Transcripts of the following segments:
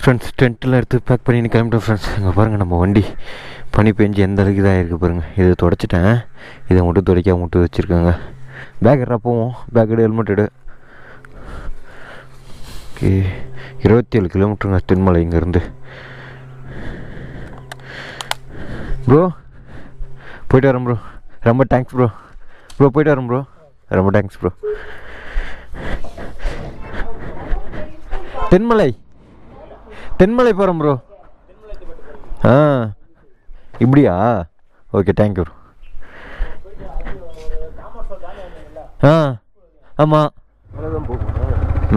Friends டென்ட்டெலாம் எடுத்து back பண்ணி கிளம்பிட்டோம் ஃப்ரெண்ட்ஸ் இங்கே பாருங்கள் நம்ம வண்டி. பனி பெஞ்சு எந்த அளவுக்கு இதாக இருக்குது பாருங்கள் இதை தொடச்சிட்டேன். இதை மட்டும் துடைக்க மட்டும் வச்சுருக்காங்க. பேக் எடுறா போவோம். பேக் எடு ஹெல்மெட் எடு. ஓகே. இருபத்தி ஏழு கிலோமீட்டருங்க தென்மலை இங்கேருந்து. ப்ரோ போயிட்டு வரேன் ப்ரோ ரொம்ப தேங்க்ஸ் ப்ரோ ப்ரோ போயிட்டு வரேன் ப்ரோ ரொம்ப தேங்க்ஸ் ப்ரோ தென்மலை தென்மலை போகிறோம் ப்ரோ ஆ. இப்படியா? ஓகே தேங்க்யூ ப்ரோ ஆ. ஆமாம்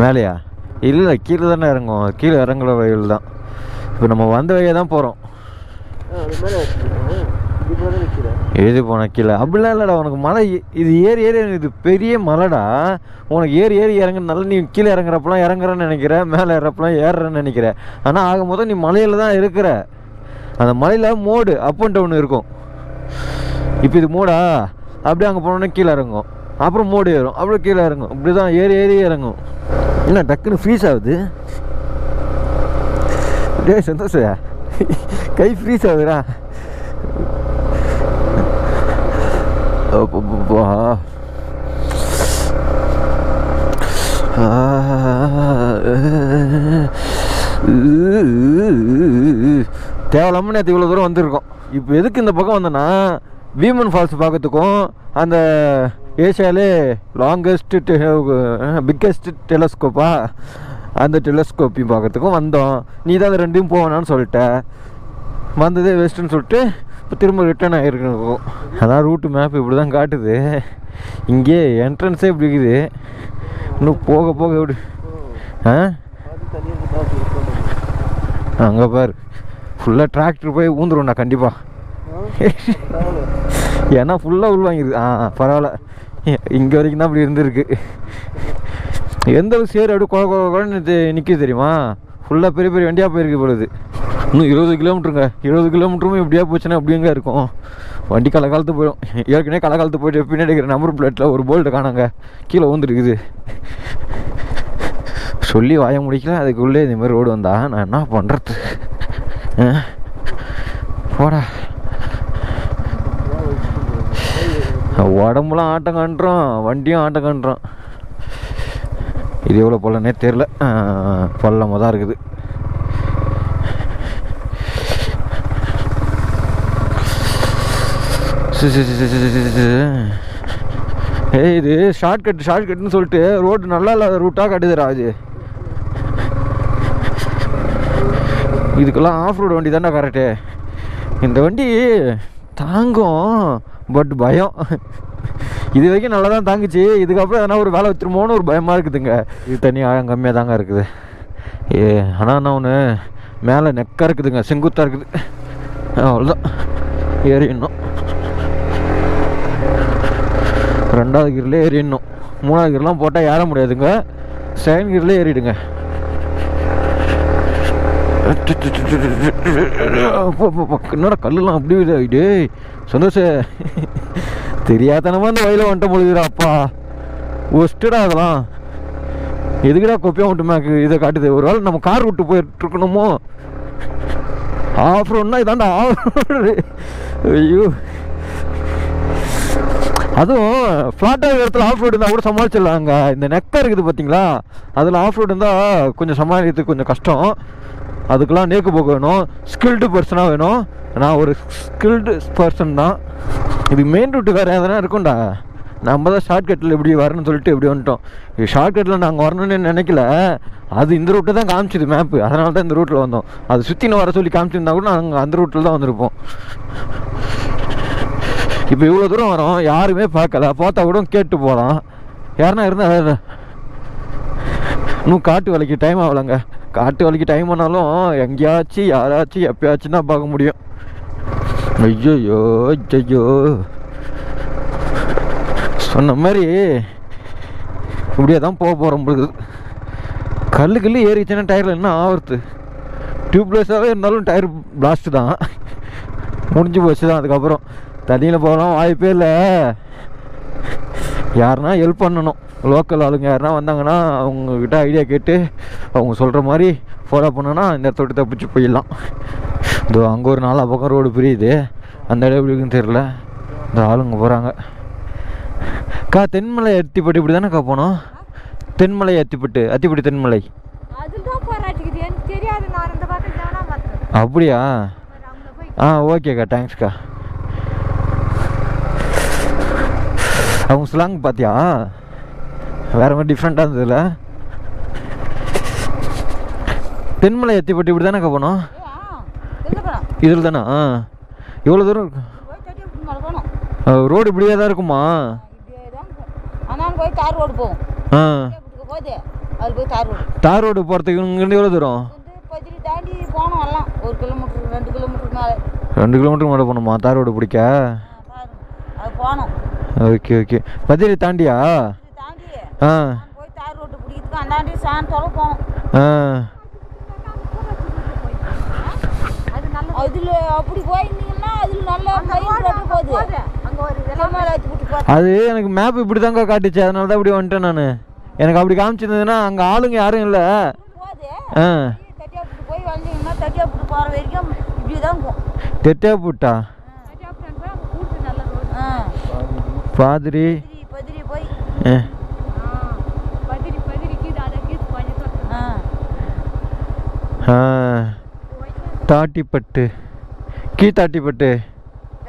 மேலேயா? இல்லை கீழே தானே இறங்கும் கீழே இறங்குற வழியில் தான் இப்போ நம்ம வந்த வழியாக தான் போகிறோம் எழுதி போன கீழே. அப்படிலாம் இல்லைடா உனக்கு மலை இது ஏறி ஏறி இது பெரிய மலைடா. உனக்கு ஏறி ஏறி இறங்குனால நீ கீழே இறங்குறப்பெல்லாம் இறங்குறேன்னு நினைக்கிற மேலே ஏறப்பெல்லாம் ஏறுறேன்னு நினைக்கிற. ஆனால் ஆகும்போது நீ மலையில் தான் இருக்கிற. அந்த மலையில் மோடு அப் அண்ட் டவுன் இருக்கும். இப்போ இது மோடா? அப்படியே அங்கே போனோன்னே கீழே இறங்கும். அப்புறம் மோடு ஏறும். அப்படியே கீழே இறங்கும். இப்படி தான் ஏறி ஏறி இறங்கும். என்ன டக்குன்னு ஃப்ரீஸ் ஆகுது? டேய் சந்தோஷ கை ஃப்ரீஸ் ஆகுதுடா. அப்பப்பா. நேற்று இவ்வளோ தூரம் வந்திருக்கோம். இப்போ எதுக்கு இந்த பக்கம் வந்தேன்னா வீமன் ஃபால்ஸ் பார்க்கறதுக்கும் அந்த ஏஷியாலே லாங்கஸ்ட் பிக்கஸ்ட் டெலஸ்கோப்பா அந்த டெலஸ்கோப்பையும் பார்க்கறதுக்கும் வந்தோம். நீ தான் அது ரெண்டையும் போவேணான்னு சொல்லிட்ட. வந்ததே வேஸ்ட்டுன்னு சொல்லிட்டு இப்போ திரும்ப ரிட்டர்ன் ஆகிருக்கோம் அதான் ரூட்டு மேப் இப்படி தான் காட்டுது. இங்கே என்ட்ரன்ஸே இப்படி இருக்குது. இன்னும் போக போக எப்படி? ஆ? அங்கே பாரு. ஃபுல்லாக டிராக்டர் போய் ஊந்துரும்ண்ணா கண்டிப்பாக ஏன்னா ஃபுல்லாக உள்வாங்கிடுது ஆ பரவாயில்ல. இங்கே வரைக்கும் தான் அப்படி இருந்திருக்கு. எந்த சேர் சேரு அப்படியே குழ குழ குழன்னு நிற்கிது தெரியுமா? ஃபுல்லாக பெரிய பெரிய வண்டியாக போயிருக்கு பொழுது இன்னும் இருபது கிலோமீட்டருங்க. இருபது கிலோமீட்டரும் இப்படியா போச்சுன்னா அப்படிங்க இருக்கும். வண்டி கலகாலத்து போயிடும். ஏற்கனவே கலகாலத்து போயிட்டு பின்னாடி இருக்கிற நம்பர் பிளேட்டில் ஒரு போல்ட்டு காணாங்க. கீழே வந்துருக்குது சொல்லி வாய முடிக்கல. அதுக்குள்ளே இந்த மாதிரி ரோடு வந்தா நான் என்ன பண்ணுறது போடா. உடம்புலாம் ஆட்டம் காண்றோம் வண்டியும் ஆட்டம் காண்றோம் இது எவ்வளோ பள்ளனே தெரில பள்ளமாக தான் இருக்குது சி, சி, சி, சி, சி, சி, சி, சி. ஏய் இது ஷார்ட்கட் ஷார்ட்கட்னு சொல்லிட்டு ரோடு நல்லா இல்லாத ரூட்டாக காட்டுதுடா அது இதுக்கெல்லாம் ஆஃப் ரோடு வண்டி தானே கரெக்டு இந்த வண்டி தாங்கும் பட் பயம். இது வரைக்கும் நல்லா தான் தாங்குச்சு. இதுக்கப்புறம் எதனா ஒரு வேலை வச்சிருமோன்னு ஒரு பயமாக இருக்குதுங்க. இது தண்ணி ஆழம் கம்மியாக தாங்க இருக்குது. ஏ ஆனால் என்ன ஒன்று மேலே நெக்காக இருக்குதுங்க செங்குத்தாக இருக்குது. அவ்வளோதான் ஏறிடணும். ரெண்டாவது கீரில் ஏறிடணும். மூணாவது கீரெலாம் போட்டால் ஏற முடியாதுங்க. செகண்ட் கீரில் ஏறிடுங்க. அப்பா, என்னடா கல்லுலாம் அப்படி விழுது. டேய் சந்தோஷ. தெரியாதனமா அந்த வயலில் வந்துட்ட பொழுதுடா அப்பா. ஒஸ்ட்டுடா அதெல்லாம். எதுக்குடா கொப்பியா மட்டுமே இதை காட்டுது? ஒரு வேளை நம்ம கார் விட்டு போயிட்டு இருக்கணுமோ ஆஃப் ரோட்னா இதாண்டா ஆஃப் ரோடு ஐயோ. அதுவும் ஃப்ளாட்டாக இடத்துல ஆஃப் ரோடு இருந்தால் கூட சமாளிச்சிடலாங்க. இந்த நெக்கா இருக்குது பார்த்தீங்களா அதில் ஆஃப் ரோடு இருந்தால் கொஞ்சம் சமாளிக்கிறதுக்கு கொஞ்சம் கஷ்டம். அதுக்கெலாம் நேக்கு போக வேணும். ஸ்கில்டு பர்சனாக வேணும். நான் ஒரு ஸ்கில்டு பர்சன் தான். இது மெயின் ரூட்டு வேறு எதனா இருக்கும்டா. நம்ம தான் ஷார்ட்கட்டில் இப்படி வரணும்னு சொல்லிட்டு இப்படி வந்துட்டோம். இது ஷார்ட்கட்டில் நாங்கள் வரணும்னு நினைக்கல. அது இந்த ரூட்டை தான் காமிச்சிது மேப்பு அதனால தான் இந்த ரூட்டில் வந்தோம். அது சுற்றின்னு வர சொல்லி காமிச்சிருந்தா கூட நாங்கள் அந்த ரூட்டில் தான் வந்திருப்போம். இப்போ இவ்வளோ தூரம் வரோம் யாருமே பார்க்கல. பார்த்தா கூட கேட்டு போகலாம் யாருன்னா இருந்தால் இன்னும் காட்டு வேலைக்கு டைம் ஆகலைங்க. காட்டு வேலைக்கு டைம் ஆனாலும் எங்கேயாச்சும் யாராச்சும் எப்பயாச்சும் தான் பார்க்க முடியும். ஐயோ ஐயோ சொன்ன மாதிரி இப்படியே தான் போக போகிறோம் பொழுது. கல்லு கல் ஏறிச்சுன்னா டயரில் என்ன ஆகுறது டியூப்லெஸ்ஸாகவே இருந்தாலும் டயர் பிளாஸ்ட்டு தான். முடிஞ்சு போச்சு தான் அதுக்கப்புறம். தண்ணியில் போகலாம் வாய்ப்பே இல்லை. யாருன்னா ஹெல்ப் பண்ணணும். லோக்கல் ஆளுங்க யாருன்னா வந்தாங்கன்னா அவங்கக்கிட்ட ஐடியா கேட்டு அவங்க சொல்கிற மாதிரி ஃபாலோ பண்ணோன்னா இந்த இடத்த விட்டு தப்பிச்சு போயிடலாம். இதோ அங்கே ஒரு நாலா பக்கம் ரோடு பிரியுது. அந்த இடம் எப்படி இருக்குன்னு தெரில இந்த ஆளுங்க போகிறாங்க அக்கா தென்மலை அத்திப்பட்டு இப்படி தானேக்கா போனோம்? தென்மலை அத்திப்பட்டு அத்திப்பட்டு தென்மலை. அப்படியா? ஆ ஓகேக்கா தேங்க்ஸ்க்கா அவங்க ஸ்லாங் பார்த்தியா வேற மாதிரி டிஃப்ரெண்ட்டாக இருந்ததுல. தென்மலை எத்திப்பட்டு இப்படி தானேக்கா போனோம்? இதில் தானே? ஆ. எவ்வளோ தூரம் ரோடு இப்படியே தான் இருக்குமா? தான் போய் தார் ரோடு போவோம் போகுது அது போய் தார் ரோடு தார் ரோடு போகிறதுக்கு இங்கேருந்து எவ்வளோ தூரம்? தாண்டி போனோம் எல்லாம் ஒரு கிலோமீட்டர் ரெண்டு கிலோமீட்டர் மேலே. ரெண்டு கிலோமீட்டர் மேலே போகணுமா? தார் ரோடு பிடிக்க? அது போனோம் ஓகே ஓகே. பத்திரி தாண்டியா? ஆ. நான் போய் தார் ரோடு பிடிக்கிறதுக்கு அந்தாண்டி சான் தொலை போனோம். ஆ. அது நல்ல அதில் அப்படி போயிருந்தீங்கன்னா அதில் நல்ல மெயின் ரோடு போகுது. அங்கே ஒரு மேலே வச்சு விட்டு போகிறேன் அது எனக்கு மேப் இப்படி தாங்க காட்டுச்சு. அதனால தான் இப்படி வந்துட்டேன் நான். எனக்கு அப்படி காமிச்சிருந்ததுன்னா அங்கே ஆளுங்க யாரும் இல்லை. ஆ. போய் வந்தீங்கன்னா தட்டியாப்புட்டு போகிற வரைக்கும் இப்படி தான் இருக்கும். தெட்டே புட்டா ஆ பாதிரி தாட்டிப்பட்டு. கீழ்த்தாட்டிப்பட்டு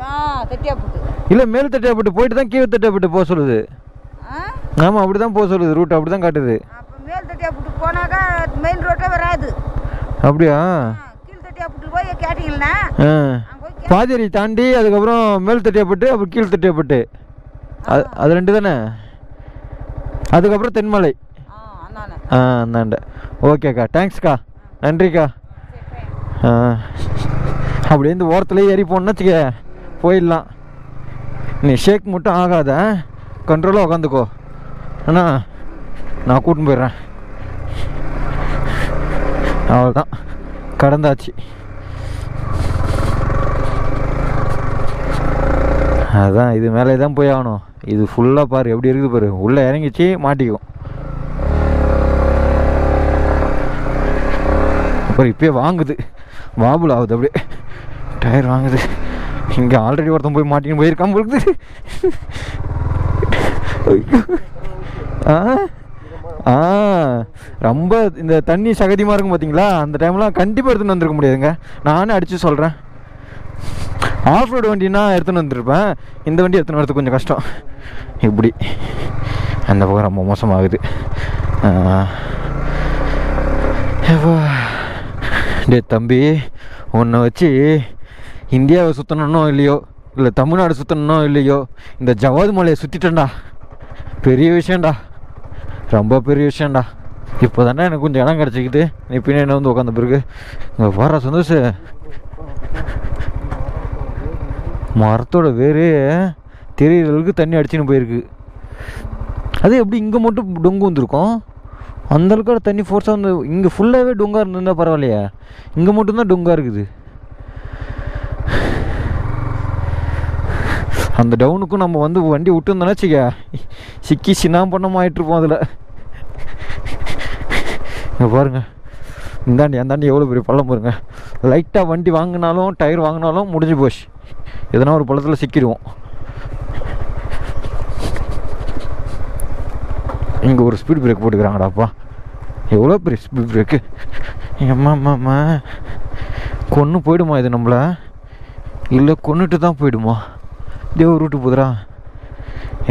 ஆ தட்டியாப்புட்டு. இல்லை மேல் தட்டியாப்பட்டு போயிட்டு தான் கீழ் தட்டியாப்பட்டு போக சொல்லுது. ஆமாம் அப்படி தான் போக சொல்லுது. ரூட் அப்படி தான் காட்டுது. அப்போ மேல் தட்டியாப்புட்டு போனாக்கா மெயின் ரோட்டே வராது. அப்படியா? கீழ் தட்டியாப்புட்டு போய் கேட்டிங்கன்னா கே பாதிரி தாண்டி அதுக்கப்புறம் மேல் தட்டியாப்பட்டு அப்புறம் கீழ் தட்டியாப்பட்டு. அது அது ரெண்டு தானே? அதுக்கப்புறம் தென்மலை. ஆ அந்தாண்ட ஓகேக்கா தேங்க்ஸ்க்கா நன்றிக்கா. ஆ. அப்படியே இந்த ஓரத்துலேயே ஏறி போகணுன்னு வச்சுக்க போயிடலாம். நீ ஷேக் மட்டும் ஆகாத கண்ட்ரோலாக உக்காந்துக்கோ. அண்ணா நான் கூட்டின்னு போயிடுறேன். அவ்வளோதான் கடந்தாச்சு. அதான் இது மேலே தான் போய் ஆகணும். இது ஃபுல்லாக பாரு எப்படி இருக்குது பாரு. உள்ளே இறங்கிச்சு மாட்டிக்கும். அப்புறம் இப்பயே வாங்குது. வாபுல் ஆகுது அப்படியே. டயர் வாங்குது. இங்கே ஆல்ரெடி ஒருத்தன் போய் மாட்டின்னு போயிருக்கான் பொழுது ஆ? ஆ. ரொம்ப இந்த தண்ணி சகதியமாக இருக்கும் பார்த்தீங்களா அந்த டைம்லாம் கண்டிப்பாக எடுத்துன்னு வந்திருக்க முடியாதுங்க. நானே அடித்து சொல்கிறேன் ஆஃப் ரோடு வண்டினா எடுத்துன்னு வந்துருப்பேன். இந்த வண்டி எடுத்துன்னு வரது கொஞ்சம் கஷ்டம். இப்படி. அந்த பக்கம் ரொம்ப மோசமாகுது. டே தம்பி உன்னை வச்சு இந்தியாவை சுற்றணுன்னோ இல்லையோ? இல்லை தமிழ்நாடு சுற்றணுன்னோ இல்லையோ? இந்த ஜவாது மலையை சுற்றிட்டேன்டா பெரிய விஷயம்டா. ரொம்ப பெரிய விஷயம்டா. இப்போ தானே எனக்கு கொஞ்சம் இடம் கிடச்சிக்கிது. நீ பின்னாடி வந்து உட்காந்த பிறகு. இங்கே வர சந்தோஷம் மரத்தோட வேரே தெரியிற அளவுக்கு தண்ணி அடிச்சுன்னு போயிருக்கு. அது எப்படி இங்கே மட்டும் டொங்கு வந்திருக்கும்? அந்தளவுக்கு தண்ணி ஃபோர்ஸாக வந்து இங்கே ஃபுல்லாகவே டொங்காக இருந்திருந்தால் பரவாயில்லையா. இங்கே மட்டும்தான் டொங்காக இருக்குது. அந்த டவுனுக்கும் நம்ம வந்து வண்டி விட்டுருந்தோம்னா வச்சுக்க சிக்கி சின்னாம் பண்ணமாக ஆயிட்டுருப்போம் அதில். இங்கே பாருங்க. இந்தாண்டி அந்தாண்டி எவ்வளோ பெரிய பள்ளம் பாருங்க. லைட்டாக வண்டி வாங்கினாலும் டயர் வாங்கினாலும் முடிஞ்சு போச்சு. எதனா ஒரு பழத்தில் சிக்கிடுவோம். இங்கே ஒரு ஸ்பீட் பிரேக் போட்டுக்கிறாங்கடாப்பா எவ்வளோ பெரிய ஸ்பீட் பிரேக்கு அம்மா அம்மா அம்மா. கொன்று போயிடுமா இது நம்மள? இல்லை கொண்டுட்டு தான் போயிடுமா? தேவ ரூட்டு போகுதுடா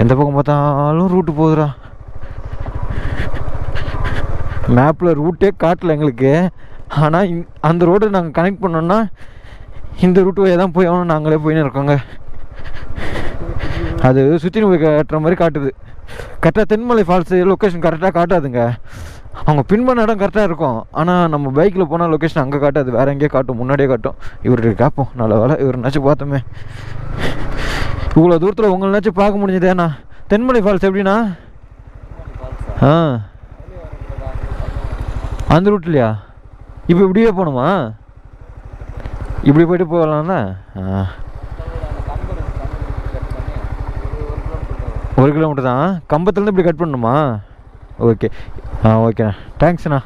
எந்த பக்கம் பார்த்தாலும் ரூட்டு போகுதுடா மேப்பில் ரூட்டே காட்டல எங்களுக்கு. ஆனால் அந்த ரோடு நாங்கள் கனெக்ட் பண்ணோன்னா இந்த ரூட்டு வழியாக தான் போய் ஆகணும் நாங்களே போயின்னு இருக்கோங்க. அது சுற்றி போய் காட்டுற மாதிரி காட்டுது. கரெக்டாக தென்மலை ஃபால்ஸு லொக்கேஷன் கரெக்டாக காட்டாதுங்க. அவங்க பின் பண்ண இடம் கரெக்டாக இருக்கும். ஆனால் நம்ம பைக்கில் போனால் லொக்கேஷன் அங்கே காட்டாது. வேறு எங்கேயோ காட்டும். முன்னாடியே காட்டும். இவர்கிட்ட கேட்போம் நல்ல வேலை இவருனாச்சும் பார்த்தோமே. இவ்வளோ தூரத்தில் உங்களனாச்சும் பார்க்க முடிஞ்சதேண்ணா தென்மலை ஃபால்ஸ் எப்படிண்ணா? ஆ. அந்த ரூட்லையா இப்போ இப்படியே போகணுமா? இப்படி போயிட்டு போகலாம்ல ஒரு கிலோமீட்டர் தான். கம்பத்துலேருந்து இப்படி கட் பண்ணணுமா? ஓகே. ஆ ஓகேண்ணா. தேங்க்ஸ்ண்ணா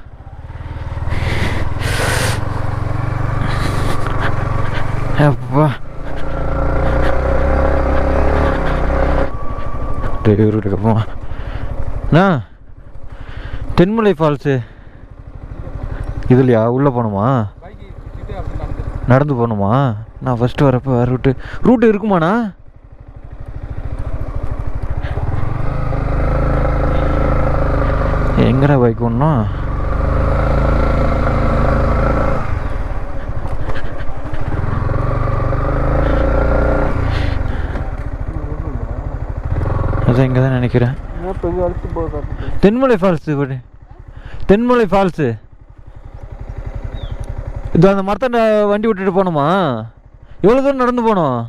அப்பா. டிரைவர் போமா அண்ணா தென்மலை ஃபால்ஸு. இதுலையா? உள்ளே போகணுமா? நடந்து போகணுமா? நான் ஃபஸ்ட்டு வரப்போ வேறு ரூட்டு ரூட்டு இருக்குமாண்ணா? எங்கடா பைக் ஒன்றும் அதான் இங்கே தான் நினைக்கிறேன் தென்மலை ஃபால்ஸு தென்மலை ஃபால்ஸு இது அந்த மரத்தை வண்டி விட்டுட்டு போகணுமா? எவ்வளோ தூரம் நடந்து போகணும்.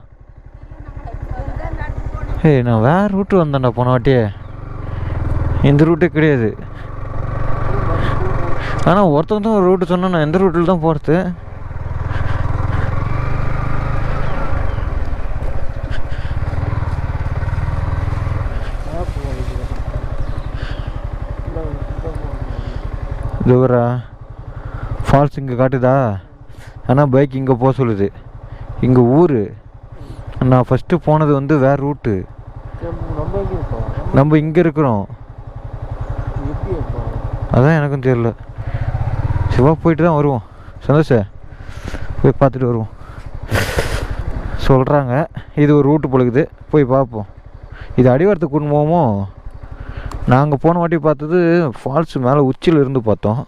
ஏய் நான் வேறு ரூட்டு வந்தேன்டா போன வாட்டியே. இந்த ரூட்டே கிடையாது. ஆனால் ஒருத்தவங்க தான் ஒரு ரூட்டு சொன்னால் நான் எந்த ரூட்டில் தான் போகிறது இதுவரா ஃபால்ஸ் இங்கே காட்டுதா? ஆனால் பைக் இங்கே போக சொல்லுது. இங்கே ஊர். நான் ஃபஸ்ட்டு போனது வந்து வேறு ரூட்டு நம்ம நம்ம இங்கே இருக்கிறோம். அதான் எனக்கும் தெரியல. சிவா போயிட்டு தான் வருவோம். சந்தோஷ. போய் பார்த்துட்டு வருவோம். சொல்கிறாங்க இது ஒரு ரூட்டு பொழுகுது போய் பார்ப்போம். இது அடிவாரத்துக்கு கொண்டு போவோமோ? நாங்கள் போன வாட்டி பார்த்தது ஃபால்ஸ் மேலே உச்சியில் இருந்து பார்த்தோம்.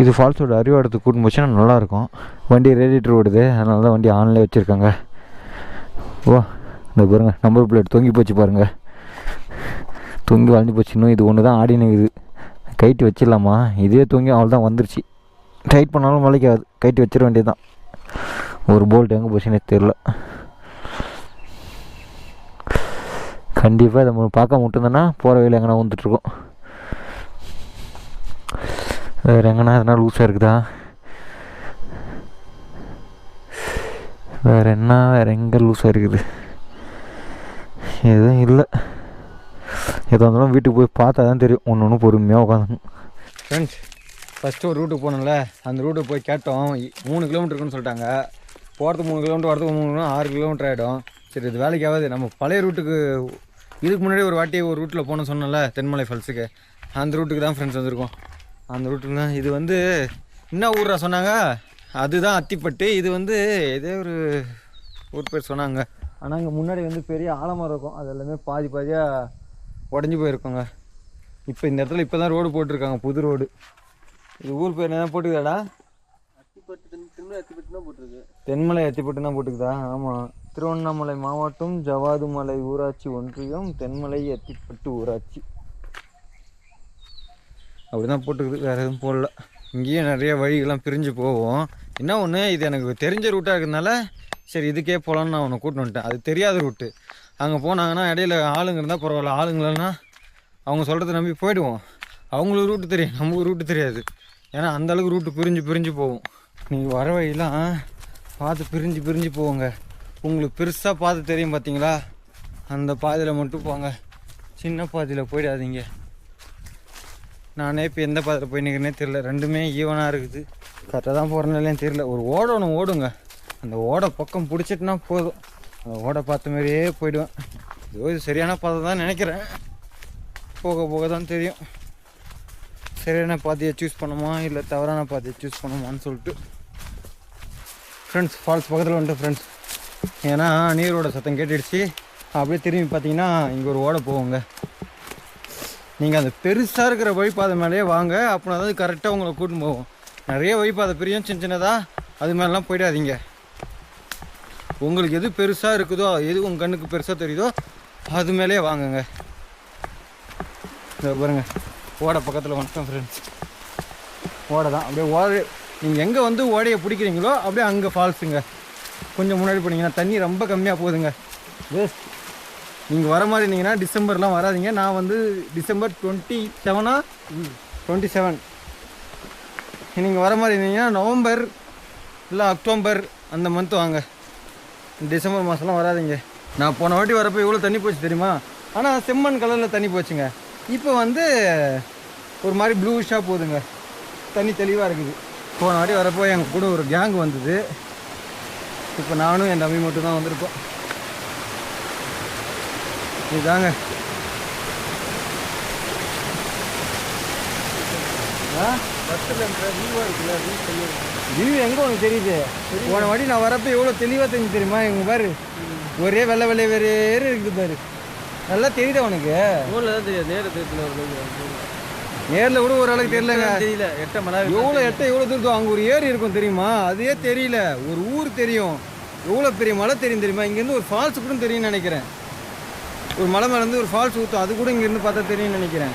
இது ஃபால்ஸோட அறிவாடத்துக்கு கூட்டு போச்சுன்னா நல்லாயிருக்கும். வண்டி ரேடியேட்டர் ஓடுது. அதனால தான் வண்டி ஆன்லேயே வச்சுருக்காங்க. ஓ இந்த பாருங்க நம்பர் பிளேட் தொங்கி போச்சு பாருங்கள் தொங்கி வளைஞ்சு போச்சு. இன்னும் இது ஒன்று தான் ஆடினுக்குது கைட்டு வச்சிடலாமா? இதே தொங்கி அவள் தான் வந்துருச்சு. டைட் பண்ணாலும் முளைக்காது கைட்டு வச்சிட வேண்டியது தான் ஒரு போல்ட் எங்கே போச்சுன்னே தெரில கண்டிப்பாக இதை பார்க்க மட்டும்தானா போகிற வழியில் எங்கன்னா வந்துட்டுருக்கோம் எங்கன்னா எதனா லூஸாக இருக்குதா? வேறு என்ன வேறு எங்கே லூஸாக இருக்குது? எதுவும் இல்லை. எதாக இருந்தாலும் வீட்டுக்கு போய் பார்த்தா தான் தெரியும். ஒன்று ஒன்று பொறுமையாக உட்காந்து ஃப்ரெண்ட்ஸ் ஃபஸ்ட்டு ஒரு ரூட்டுக்கு போனோம்ல அந்த ரூட்டுக்கு போய் கேட்டோம். மூணு கிலோமீட்டர் இருக்குன்னு சொல்லிட்டாங்க. போகிறதுக்கு மூணு கிலோமீட்டர் வரதுக்கு மூணு கிலோ ஆறு கிலோமீட்டர் ஆகிடும் சரி இது வேலைக்காவது. நம்ம பழைய ரூட்டுக்கு இதுக்கு முன்னாடி ஒரு வாட்டி ஒரு ரூட்டில் போனோம்னு சொன்னோம்ல தென்மலை ஃபால்ஸுக்கு அந்த ரூட்டுக்கு தான் ஃப்ரெண்ட்ஸ் வந்திருக்கோம். அந்த ரூட்டுக்கு தான் இது வந்து என்ன ஊரா சொன்னாங்க? அதுதான் அத்திப்பட்டு. இது வந்து இதே ஒரு ஊர் பேர் சொன்னாங்க. ஆனால் இங்கே முன்னாடி வந்து பெரிய ஆலமரம் இருக்கும். அது எல்லாமே பாதி பாதியாக உடஞ்சி போயிருக்கோங்க. இப்போ இந்த இடத்துல இப்போ தான் ரோடு போட்டிருக்காங்க புது ரோடு இது ஊர் பேர் என்ன போட்டுக்குதாடா? தென்மலை அத்திப்பட்டு தான் போட்டுக்குதா? ஆமாம் திருவண்ணாமலை மாவட்டம் ஜவாதுமலை ஊராட்சி ஒன்றியம் தென்மலை அத்திப்பட்டு ஊராட்சி. அப்படி தான் போட்டுக்குது. வேறு எதுவும் போடல. இங்கேயும் நிறைய வழிகள்லாம் பிரிஞ்சு போவோம் என்ன ஒன்று இது எனக்கு தெரிஞ்ச ரூட்டாக இருக்கிறதுனால சரி இதுக்கே போகலான்னு நான் உன்னை கூட்டின்னு வந்துட்டேன். அது தெரியாத ரூட்டு அங்கே போனாங்கன்னா இடையில ஆளுங்க இருந்தால் பரவாயில்ல. ஆளுங்களா அவங்க சொல்கிறத நம்பி போயிடுவோம். அவங்களுக்கு ரூட்டு தெரியும். நமக்கு ரூட்டு தெரியாது. ஏன்னா அந்த அளவுக்கு ரூட்டு பிரிஞ்சு பிரிஞ்சு போவோம் நீங்கள் வர வழியெல்லாம் பார்த்து பிரிஞ்சு பிரிஞ்சு போவோங்க உங்களுக்கு பெருசாக பார்த்து தெரியும் பார்த்தீங்களா அந்த பாதையில் மட்டும் போங்க. சின்ன பாதையில் போயிடாதீங்க. நானே இப்போ எந்த பாதையில் போய் நிற்கிறேனே தெரில ரெண்டுமே ஈவனாக இருக்குது. கரெக்டாக தான் போகிறனாலேயும் தெரில ஒரு ஓட ஒன்று ஓடுங்க. அந்த ஓடை பக்கம் பிடிச்சிட்டுனா போதும். அந்த ஓடை பார்த்த மாதிரியே போயிடுவேன். இதோ இது சரியான பாதை தான் நினைக்கிறேன். போக போக தான் தெரியும். சரியான பாதையை சூஸ் பண்ணுமா இல்லை தவறான பாதையை சூஸ் பண்ணுமான்னு சொல்லிட்டு. ஃப்ரெண்ட்ஸ் ஃபால்ஸ் பக்கத்தில் வந்துட்டு ஃப்ரெண்ட்ஸ் ஏன்னா நீரோட சத்தம் கேட்டுடுச்சு. அப்படியே திரும்பி பார்த்தீங்கன்னா இங்கே ஒரு ஓடை போவோங்க நீங்கள் அந்த பெருசாக இருக்கிற வழிபாதை மேலேயே வாங்க. அப்புறம் அதாவது கரெக்டாக உங்களை கூட்டின்னு போவோம். நிறைய வழிபாதை பிரியும் சின்ன சின்னதாக அது மேலாம் போயிடாதீங்க. உங்களுக்கு எது பெருசாக இருக்குதோ எது உங்கள் கண்ணுக்கு பெருசாக தெரியுதோ அது மேலேயே வாங்குங்க. இதை பாருங்க. ஓடை பக்கத்தில் வந்துட்டோம் ஃப்ரெண்ட்ஸ் ஓடை தான். அப்படியே ஓட நீங்கள் எங்கே வந்து ஓடையை பிடிக்கிறீங்களோ அப்படியே அங்கே ஃபால்ஸுங்க கொஞ்சம் முன்னாடி போனீங்கன்னா தண்ணி ரொம்ப கம்மியாக போகுதுங்க. வேஸ்ட் நீங்கள் வர மாதிரி இருந்தீங்கன்னா டிசம்பர்லாம் வராதீங்க. நான் வந்து டிசம்பர் டுவெண்ட்டி செவனா டுவெண்ட்டி செவன் நீங்கள் வர மாதிரி இருந்தீங்கன்னா நவம்பர் இல்லை அக்டோபர் அந்த மந்த் வாங்க. டிசம்பர் மாதம்லாம் வராதீங்க. நான் போன வாட்டி வரப்போ எவ்வளோ தண்ணி போச்சு தெரியுமா? ஆனால் செம்மண் கலரில் தண்ணி போச்சுங்க. இப்போ வந்து ஒரு மாதிரி ப்ளூஷாக போகுதுங்க தண்ணி தெளிவாக இருக்குது. போன வாட்டி வரப்போ எங்கள் கூட ஒரு கேங் வந்தது. இப்போ நானும் என் தம்பி மட்டும் தான் வந்திருக்கோம். இதுதாங்க வியூ எங்கே உனக்கு தெரியுது? போன வாட்டி நான் வரப்போ எவ்வளோ தெளிவாக தெரிஞ்சு தெரியுமா? இவங்க பாரு. ஒரே வெள்ளை வெள்ளை வேறு இருக்குது பாரு. நல்லா தெரியுதா உனக்கு? தான் தெரியாது நேரில் நேரில் கூட ஓரளவுக்கு தெரியலங்க. தெரியல. எட்ட மலை எவ்வளோ எட்ட எவ்வளோ தூரம் அங்கே ஒரு ஏரி இருக்கும் தெரியுமா? அதே தெரியல. ஒரு ஊர் தெரியும். எவ்வளோ பெரிய மலை தெரியும் தெரியுமா? இங்கேருந்து ஒரு ஃபால்ஸ் கூட தெரியும்னு நினைக்கிறேன். ஒரு மலை மேலேருந்து ஒரு ஃபால்ஸ் ஊற்றும் அது கூட இங்கேருந்து பார்த்தா தெரியும்னு நினைக்கிறேன்.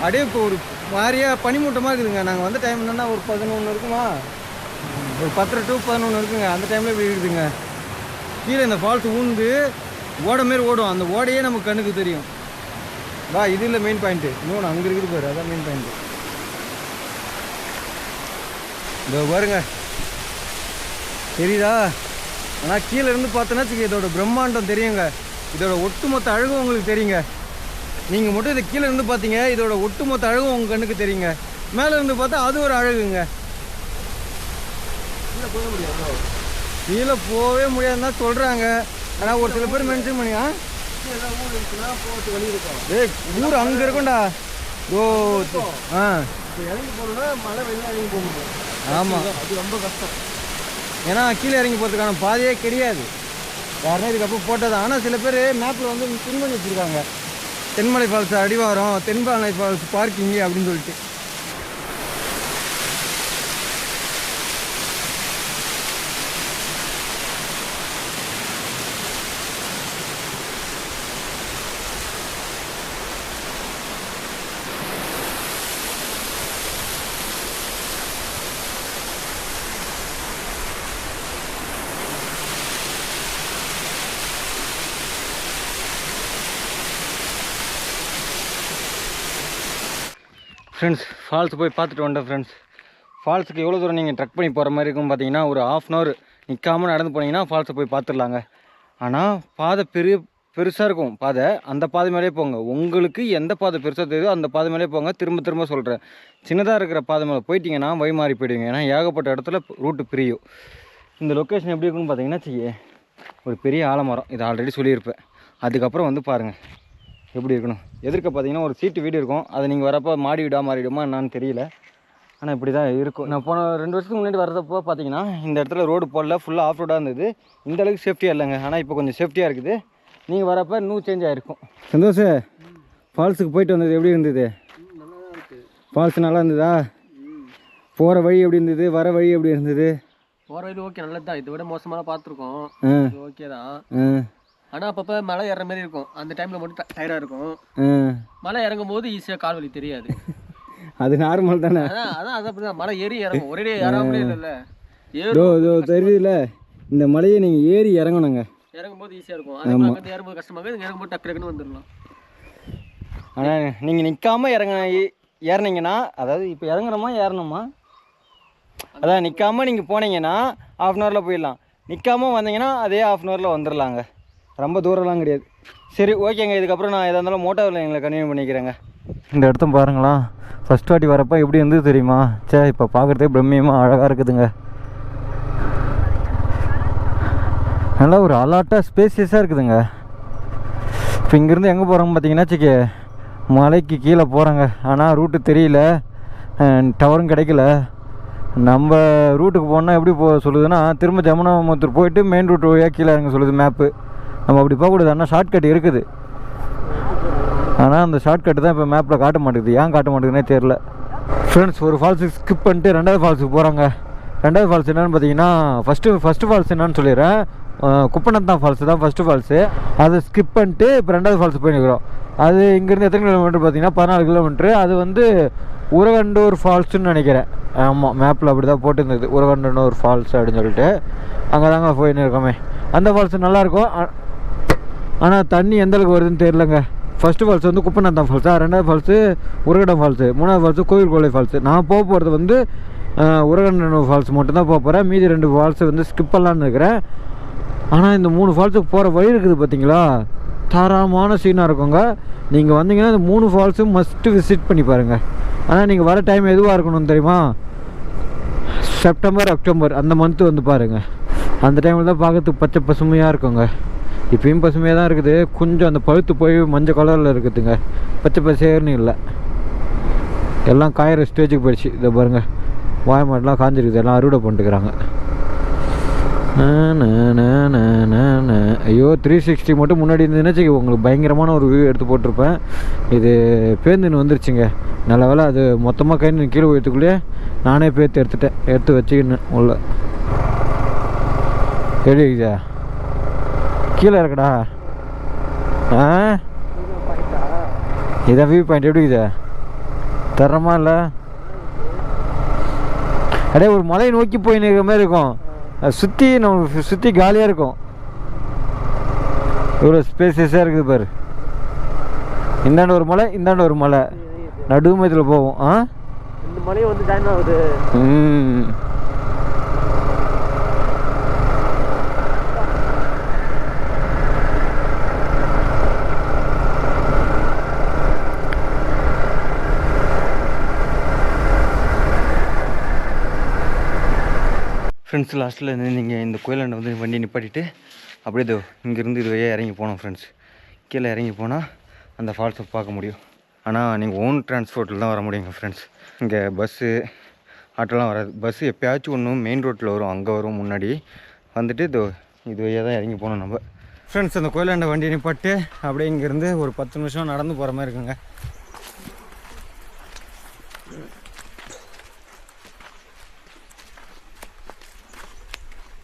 அப்படியே இப்போ ஒரு மாதிரியா பனிமூட்டமாக இருக்குதுங்க. நாங்கள் வந்த டைம் என்னன்னா ஒரு பதினொன்று இருக்குமா? ஒரு பத்தரை டு பதினொன்று இருக்குங்க. அந்த டைமில் விழுதுங்க. இருக்குதுங்க கீழே இந்த ஃபால்ஸ் ஊந்து ஓட மாரி ஓடும். அந்த ஓடையே நமக்கு கண்ணுக்கு தெரியும். வா இது இல்லை மெயின் பாயிண்ட்டு இன்னொன்று அங்கே இருக்குது பாரு. அதான் மெயின் பாயிண்ட்டு இதோ பாருங்க. தெரியுதா? ஆனால் கீழே இருந்து பார்த்தோன்னா இதோட பிரம்மாண்டம் தெரியுங்க. இதோட ஒட்டுமொத்த அழகும் உங்களுக்கு தெரியுங்க. நீங்கள் மட்டும் இதை கீழே இருந்து பார்த்தீங்க இதோட ஒட்டுமொத்த அழகும் உங்கள் கண்ணுக்கு தெரியுங்க. மேலே இருந்து பார்த்தா அது ஒரு அழகுங்க. கீழே போகவே முடியாதுன்னு தான் சொல்கிறாங்க ஆனால் ஒரு சில பேர் மென்ஷன் பண்ணி ஆ? போகிறதுக்கு வழி இருக்கும் ஏய் ஊர் அங்கே இருக்கும்டா. ஓ ஆ. ஆமாம் அது ரொம்ப கஷ்டம். ஏன்னா கீழே இறங்கி போகிறதுக்கான பாதையே கிடையாது. யாருன்னா இதுக்கப்புறம் போட்டது. ஆனால் சில பேர் மேப்பில் வந்து பின் பண்ணி வச்சுருக்காங்க. தென்மலை ஃபால்ஸ் அடிவாரம் தென்மலை ஃபால்ஸ் பார்க்கிங்கு அப்படின்னு சொல்லிட்டு. ஃப்ரெண்ட்ஸ் ஃபால்ஸ் போய் பார்த்துட்டு வந்துட்டேன் ஃப்ரெண்ட்ஸ் ஃபால்ஸுக்கு எவ்வளோ தூரம் நீங்கள் ட்ரக் பண்ணி போகிற மாதிரி இருக்கும் பார்த்தீங்கன்னா ஒரு ஆஃப் அன் ஹவர் நிற்காமல் நடந்து போனீங்கன்னா ஃபால்ஸை போய் பார்த்துடலாங்க. ஆனால் பாதை பெரிய பெருசாக இருக்கும். பாதை அந்த பாதை மேலே போங்க. உங்களுக்கு எந்த பாதை பெருசாக தெரியுதோ அந்த பாதை மேலே போங்க. திரும்ப திரும்ப சொல்கிறேன் சின்னதாக இருக்கிற பாதை மேலே போயிட்டீங்கன்னா வழி மாறி போயிடுவீங்க. ஏன்னா ஏகப்பட்ட இடத்துல ரூட்டு பிரியும். இந்த லொக்கேஷன் எப்படி இருக்குன்னு பார்த்தீங்கன்னா செய்ய ஒரு பெரிய ஆலமரம். இது ஆல்ரெடி சொல்லியிருப்பேன். அதுக்கப்புறம் வந்து பாருங்கள் எப்படி இருக்கணும்? எதிர்க்க பார்த்தீங்கன்னா ஒரு சீட்டு வீடு இருக்கும். அது நீங்கள் வரப்போ மாடி வீடா மாறிடுமா என்னான்னு தெரியல. ஆனால் இப்படி தான் இருக்கும். நான் போன ரெண்டு வருஷத்துக்கு முன்னாடி வரதப்போ பார்த்தீங்கன்னா இந்த இடத்துல ரோடு போடல ஃபுல்லாக ஆஃப் ரோடாக இருந்தது. இந்த அளவுக்கு சேஃப்டியாக இல்லைங்க. ஆனால் இப்போ கொஞ்சம் சேஃப்டியாக இருக்குது. நீங்கள் வரப்போ இன்னும் சேஞ்ச் ஆகிருக்கும் சந்தோஷ் ஃபால்ஸுக்கு போயிட்டு வந்தது எப்படி இருந்தது? ஃபால்ஸ் நல்லா இருந்ததா? போகிற வழி எப்படி இருந்தது? வர வழி எப்படி இருந்தது? போகிற வழி ஓகே நல்லது தான் இதை விட மோசமாக பார்த்துருக்கோம். ஓகே தான். ஆ. ஆனால் அப்பப்போ மலை ஏறுற மாதிரி இருக்கும். அந்த டைமில் மட்டும் டயர்டாக இருக்கும். மலை இறங்கும் போது ஈஸியாக கால் வலி தெரியாது. அது நார்மல் தானே? அதான் அதான் அதான் அப்படிதான். மலை ஏறி இறங்கும். ஒரே ஏறாமலே இல்லைல்ல. இதோ தெரியுதுல? இந்த மலையை நீங்கள் ஏறி இறங்கணுங்க. இறங்கும் போது ஈஸியாக இருக்கும். அதே ஏறும்போது கஷ்டமாக இறங்கும் போது டக்கு டக்குன்னு வந்துடலாம் ஆனால் நீங்கள் நிற்காம இறங்க ஏறினீங்கன்னா அதாவது இப்போ இறங்குறோமா ஏறணுமா? அதான் நிற்காம நீங்கள் போனீங்கன்னா ஆஃப் அன் ஹவரில் போயிடலாம். நிற்காம வந்தீங்கன்னா அதே ஆஃப் அன் ஹவரில் வந்துடலாங்க ரொம்ப தூரம்லாம் கிடையாது. சரி ஓகேங்க இதுக்கப்புறம் நான் எதாக இருந்தாலும் மோட்டோவில் எங்களை கன்வியூ பண்ணிக்கிறேங்க. இந்த இடத்த பாருங்களா. ஃபஸ்ட் வாட்டி வரப்போ எப்படி இருந்தது தெரியுமா? சே இப்போ பார்க்குறதே பிரம்மியமாக அழகாக இருக்குதுங்க. நல்லா ஒரு அலாட்டாக ஸ்பேசியஸாக இருக்குதுங்க. இப்போ இங்கேருந்து எங்கே போகிறோம்னு பார்த்தீங்கன்னா சிக்கே மலைக்கு கீழே போகிறாங்க ஆனால் ரூட்டு தெரியல. டவரும் கிடைக்கல. நம்ம ரூட்டுக்கு போனால் எப்படி போக சொல்லுதுன்னா திரும்ப ஜமுனாமுத்தூர் போயிட்டு மெயின் ரூட் வழியாக கீழே இறங்க சொல்லுது மேப்பு நம்ம அப்படி போகக்கூடாது ஆனால் ஷார்ட்கட் இருக்குது. ஆனால் அந்த ஷார்ட்கட் தான் இப்போ மேப்பில் காட்ட மாட்டேங்குது. ஏன் காட்ட மாட்டேங்குதுன்னே தெரில ஃப்ரெண்ட்ஸ் ஒரு ஃபால்ஸுக்கு ஸ்கிப் பண்ணிட்டு ரெண்டாவது ஃபால்ஸுக்கு போகிறாங்க ரெண்டாவது ஃபால்ஸ் என்னென்னு பார்த்தீங்கன்னா ஃபஸ்ட்டு ஃபஸ்ட்டு ஃபால்ஸ் என்னன்னு சொல்லிடுறேன். குப்பநத்தம் ஃபால்ஸ் தான் ஃபஸ்ட்டு ஃபால்ஸு அதை ஸ்கிப் பண்ணிட்டு இப்போ ரெண்டாவது ஃபால்ஸ் போயிருக்கிறோம் அது இங்கேருந்து எத்தனை கிலோமீட்டர் பார்த்தீங்கன்னா பதினாலு கிலோமீட்ரு அது வந்து உரகண்டூர் ஃபால்ஸுன்னு நினைக்கிறேன். ஆமாம் மேப்பில் அப்படி தான் போட்டுருந்தது. உரகண்டனூர் ஃபால்ஸ் அப்படின்னு சொல்லிட்டு. அங்கே தாங்க போயின்னு இருக்கோமே. அந்த ஃபால்ஸ் நல்லாயிருக்கும் ஆனால் தண்ணி எந்த அளவுக்கு வருதுன்னு தெரிலங்க ஃபஸ்ட்டு ஃபால்ஸ் வந்து குப்பநத்தம் ஃபால்ஸா ரெண்டாவது ஃபால்ஸு உரகடம் ஃபால்ஸு மூணாவது ஃபால்ஸு கோவில் கோலை ஃபால்ஸு நான் போக போகிறது வந்து உரகண்டன் ஃபால்ஸ் மட்டும்தான் போக போகிறேன் மீதி ரெண்டு ஃபால்ஸு வந்து ஸ்கிப் பண்ணலான்னு இருக்கிறேன். ஆனால் இந்த மூணு ஃபால்ஸுக்கு போகிற வழி இருக்குது பார்த்தீங்களா தாராளமான சீனாக இருக்குங்க. நீங்கள் வந்தீங்கன்னா இந்த மூணு ஃபால்ஸும் மஸ்ட்டு விசிட் பண்ணி பாருங்கள் ஆனால் நீங்கள் வர டைம் எதுவாக இருக்கணும் தெரியுமா? செப்டம்பர் அக்டோபர் அந்த மந்த்து வந்து பாருங்கள் அந்த டைமில் தான் பார்க்கறதுக்கு பச்சை பசுமையாக இருக்குங்க. இப்பயும் பசுமையாக தான் இருக்குது. கொஞ்சம் அந்த பழுத்து போய் மஞ்சள் கலரில் இருக்குதுங்க. பச்சை பசேர்னு இல்லை. எல்லாம் காயிற ஸ்டேஜுக்கு போயிடுச்சு. இதை பாருங்கள் வாய்மாடெலாம் காஞ்சிருக்குது. எல்லாம் அறுவடை பண்ணிட்டுக்கிறாங்க ஐயோ த்ரீ சிக்ஸ்டி மட்டும் முன்னாடி இருந்ததுன்னா உங்களுக்கு பயங்கரமான ஒரு வியூ எடுத்து போட்டிருப்பேன். இது பேந்துன்னு வந்துருச்சுங்க. நல்ல வேளை அது மொத்தமாக கை கீழே போயத்துக்குள்ளேயே நானே பேத்து எடுத்துட்டேன். எடுத்து வச்சுக்கின்னு உள்ள. தெரியுதா? கீழே இருக்கடா ஆ? இதான் வியூ பாயிண்ட் எப்படி இருக்குதா? தரமா இல்லை? அப்படியே ஒரு மலையை நோக்கி போய் நிற்கிற மாதிரி இருக்கும். சுற்றி நம்ம சுற்றி காலியாக இருக்கும். இவ்வளோ ஸ்பேசியஸாக இருக்குது பாரு. இந்தாண்ட ஒரு மலை இந்தாண்ட ஒரு மலை. நடுமயத்தில் போகும் ஆ? இந்த மலையை வந்து ஜாயின் ஆகுது. ம். ஃப்ரெண்ட்ஸ் லாஸ்ட்டில் இருந்து நீங்கள் இந்த கோயிலாண்ட வந்து வண்டி நிப்பாட்டிட்டு அப்படியே இதோ இங்கேருந்து இது வழியாக இறங்கி போனோம் ஃப்ரெண்ட்ஸ் கீழே இறங்கி போனால் அந்த ஃபால்ஸை பார்க்க முடியும். ஆனால் நீங்கள் ஓன் டிரான்ஸ்போர்ட்டில் தான் வர முடியுங்க ஃப்ரெண்ட்ஸ் இங்கே பஸ்ஸு ஆட்டோலாம் வராது. பஸ்ஸு எப்போயாச்சும் ஒன்று மெயின் ரோட்டில் வரும். அங்கே வரும் முன்னாடி. வந்துட்டு இதோ இது வழியாக தான் இறங்கி போகணும் நம்ம. ஃப்ரெண்ட்ஸ் அந்த கோயிலாண்ட வண்டி நிப்பாட்டு அப்படியே இங்கேருந்து ஒரு பத்து நிமிஷம் நடந்து போகிற மாதிரி இருக்குங்க.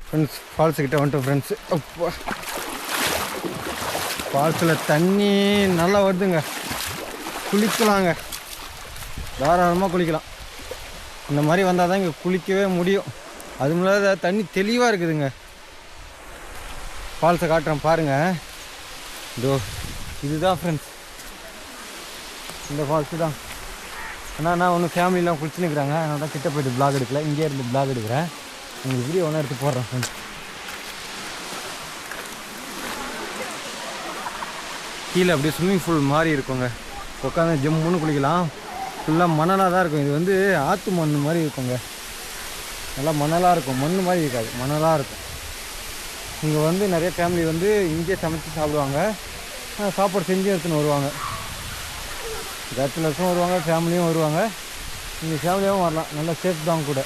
ஃப்ரெண்ட்ஸ் ஃபால்ஸு கிட்டே வந்துட்டோம் ஃப்ரெண்ட்ஸ் அப்பா. ஃபால்ஸில் தண்ணி நல்லா வருதுங்க. குளிக்கலாங்க. தாராளமாக குளிக்கலாம். இந்த மாதிரி வந்தால் தான் இங்கே குளிக்கவே முடியும். அது இல்லாத தண்ணி தெளிவாக இருக்குதுங்க. ஃபால்ஸை காட்டுறேன் பாருங்கள் இதோ இதுதான் ஃப்ரெண்ட்ஸ் இந்த ஃபால்ஸு தான். ஆனால் நான் ஒன்று ஃபேமிலிலாம் குளிச்சுன்னு இருக்கிறாங்க. அதனால் தான் கிட்ட போயிட்டு பிளாக் எடுக்கல. இங்கே இருந்து பிளாக் எடுக்கிறேன். உங்களுக்கு வீடியோ ஒன்றா எடுத்து போடுறேன் ஃப்ரெண்ட்ஸ் கீழே அப்படியே ஸ்விம்மிங் பூல் மாதிரி இருக்குங்க. உட்காந்து ஜம்முன்னு குளிக்கலாம். ஃபுல்லாக மணலாக தான் இருக்கும். இது வந்து ஆற்று மண் மாதிரி இருக்குங்க. நல்லா மணலாக இருக்கும். மண் மாதிரி இருக்காது. மணலாக இருக்கும். இங்கே வந்து நிறைய ஃபேமிலி வந்து இங்கேயே சமைச்சு சாப்பிடுவாங்க. சாப்பாடு செஞ்சு எடுத்துன்னு வருவாங்க. பேச்சுலர்ஸும் வருவாங்க ஃபேமிலியும் வருவாங்க. நீங்கள் ஃபேமிலியாகவும் வரலாம். நல்லா சேஃப் தான் கூட.